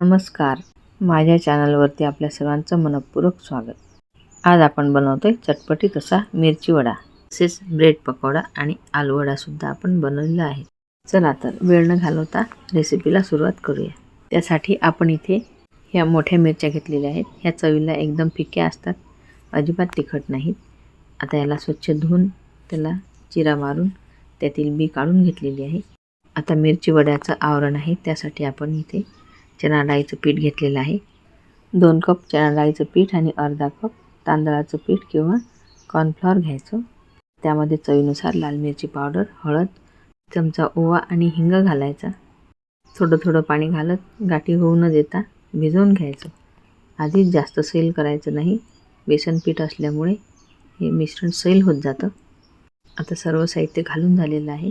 नमस्कार. माझ्या चॅनलवरती आपल्या सर्वांचं मनपूर्वक स्वागत. आज आपण बनवतोय चटपटी तसा मिरची वडा. तसेच ब्रेड पकोडा आणि आलूवडासुद्धा आपण बनवलेला आहे. चला तर वेळ न घालवता रेसिपीला सुरुवात करूया. त्यासाठी आपण इथे ह्या मोठ्या मिरच्या घेतलेल्या आहेत. ह्या चवीला एकदम फिक्या असतात. अजिबात तिखट नाहीत. आता याला स्वच्छ धुवून त्याला चिरा मारून त्यातील बी काढून घेतलेली आहे. आता मिरची वड्याचं आवरण आहे. त्यासाठी आपण इथे चणा डाळीचं पीठ घेतलेलं आहे. दोन कप चणा डाळीचं पीठ आणि अर्धा कप तांदळाचं पीठ किंवा कॉर्नफ्लॉवर घ्यायचं. त्यामध्ये चवीनुसार लाल मिरची पावडर हळद चमचा ओवा आणि हिंग घालायचा. थोडं थोडं पाणी घालत गाठी होऊ न देता भिजवून घ्यायचं. आधीच जास्त सैल करायचं नाही. बेसन पीठ असल्यामुळे हे मिश्रण सैल होत जातं. आता सर्व साहित्य घालून झालेलं आहे.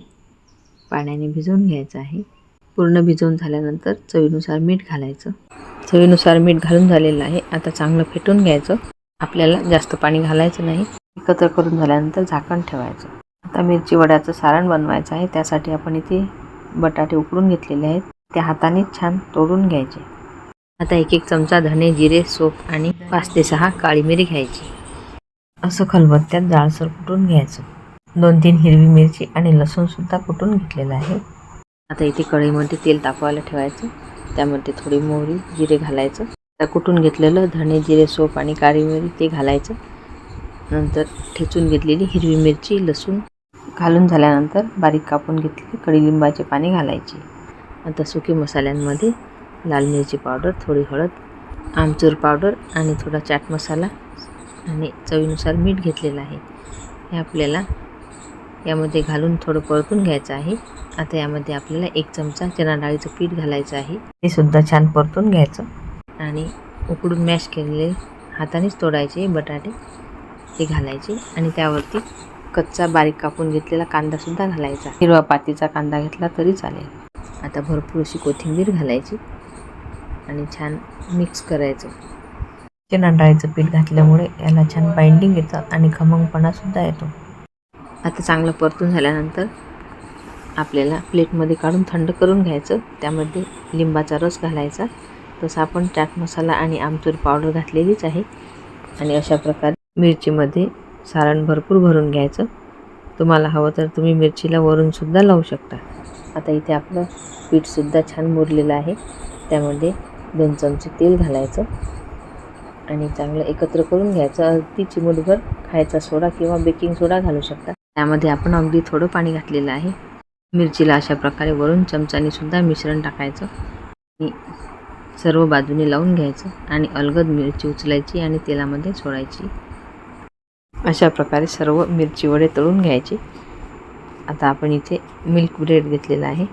पाण्याने भिजवून घ्यायचं आहे. पूर्ण भिजवून झाल्यानंतर चवीनुसार मीठ घालायचं. चवीनुसार मीठ घालून झालेलं आहे. आता चांगलं फेटून घ्यायचं. आपल्याला जास्त पाणी घालायचं नाही. एकत्र करून झाल्यानंतर झाकण ठेवायचं. आता मिरची वड्याचं सारण बनवायचं आहे. त्यासाठी आपण इथे बटाटे उकडून घेतलेले आहेत. त्या हाताने छान तोडून घ्यायचे. आता एक एक चमचा धणे जिरे सोप आणि पाच ते सहा काळी मिरी घ्यायची. असं खलबत्त्यात जाळसर कुटून घ्यायचं. दोन तीन हिरवी मिरची आणि लसूणसुद्धा कुटून घेतलेलं आहे. आता इथे कढईमध्ये तेल तापवायला ठेवायचं. त्यामध्ये थोडी मोहरी जिरे घालायचं. आता कुटून घेतलेलं? धणे जिरे सोप आणि काळी मिरी ते घालायचं. नंतर ठेचून घेतलेली हिरवी मिरची लसूण घालून झाल्यानंतर बारीक कापून घेतलेली कडीलिंबाचे पाणी घालायचे. आता सुके मसाल्यांमध्ये लाल मिरची पावडर थोडी हळद आमचूर पावडर आणि थोडा चाट मसाला आणि चवीनुसार मीठ घेतलेलं आहे. हे आपल्याला यामध्ये घालून थोडं परतून घ्यायचं आहे. आता यामध्ये आपल्याला एक चमचा चणा डाळीचं पीठ घालायचं आहे. ते सुद्धा छान परतून घ्यायचं. आणि उकडून मॅश केलेले हातानेच तोडायचे बटाटे ते घालायचे. आणि त्यावरती कच्चा बारीक कापून घेतलेला कांदासुद्धा घालायचा. हिरवा पातीचा कांदा घेतला तरी चालेल. आता भरपूर अशी कोथिंबीर घालायची. आणि छान मिक्स करायचं. चणा डाळीचं पीठ घातल्यामुळे याला छान बाइंडिंग येतं आणि खमंगपणासुद्धा येतो. आता चांगलं परतून झाल्यानंतर आपल्याला प्लेटमध्ये काढून थंड करून घ्यायचं. त्यामध्ये लिंबाचा रस घालायचा. तसं आपण चाट मसाला आणि आमचूर पावडर घातलेलीच आहे. आणि अशा प्रकारे मिरचीमध्ये सारण भरपूर भरून घ्यायचं. तुम्हाला हवं तर तुम्ही मिरचीला वरूनसुद्धा लावू शकता. आता इथे आपलं पीठसुद्धा छान मुरलेलं आहे. त्यामध्ये दोन चमचे तेल घालायचं. आणि चांगलं एकत्र करून घ्यायचं. अगदी चिमूटभर खायचा सोडा किंवा बेकिंग सोडा घालू शकता. त्यामध्ये आपण अगदी थोडं पाणी घातलेलं आहे. मिरचीला अशा प्रकारे वरून चमचाने सुद्धा मिश्रण टाकायचं. आणि सर्व बाजूने लावून घ्यायचं आणि अलगद मिरची उचलायची आणि तेलामध्ये सोडायची. अशा प्रकारे सर्व मिरची वडे तळून घ्यायचे. आता आपण इथे मिल्क ब्रेड घेतलेला आहे.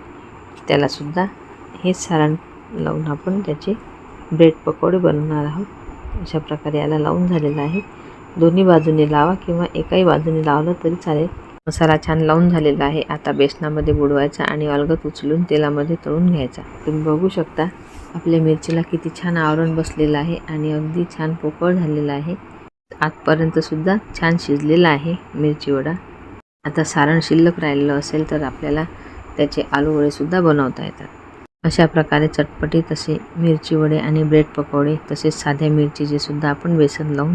त्यालासुद्धा हेच सारण लावून आपण त्याचे ब्रेड पकोडे बनवणार आहोत. अशा प्रकारे याला लावून झालेलं आहे. दोन्ही बाजूने लावा किंवा एकाही बाजूने लावलं तरी चालेल. मसाला छान लावून झालेला आहे. आता बेसनामध्ये बुडवायचा आणि अलगत उचलून तेलामध्ये तळून घ्यायचा. तुम्ही बघू शकता आपल्या मिरचीला किती छान आवरण बसलेलं आहे आणि अगदी छान पोकळ झालेलं आहे. आतपर्यंतसुद्धा छान शिजलेला आहे मिरची वडा. आता सारण शिल्लक राहिलेलं असेल तर आपल्याला त्याचे आलू वडेसुद्धा बनवता येतात. अशा प्रकारे चटपटी तसे मिरची वडे आणि ब्रेड पकोडे तसेच साध्या मिरचीचे सुद्धा आपण बेसन लावून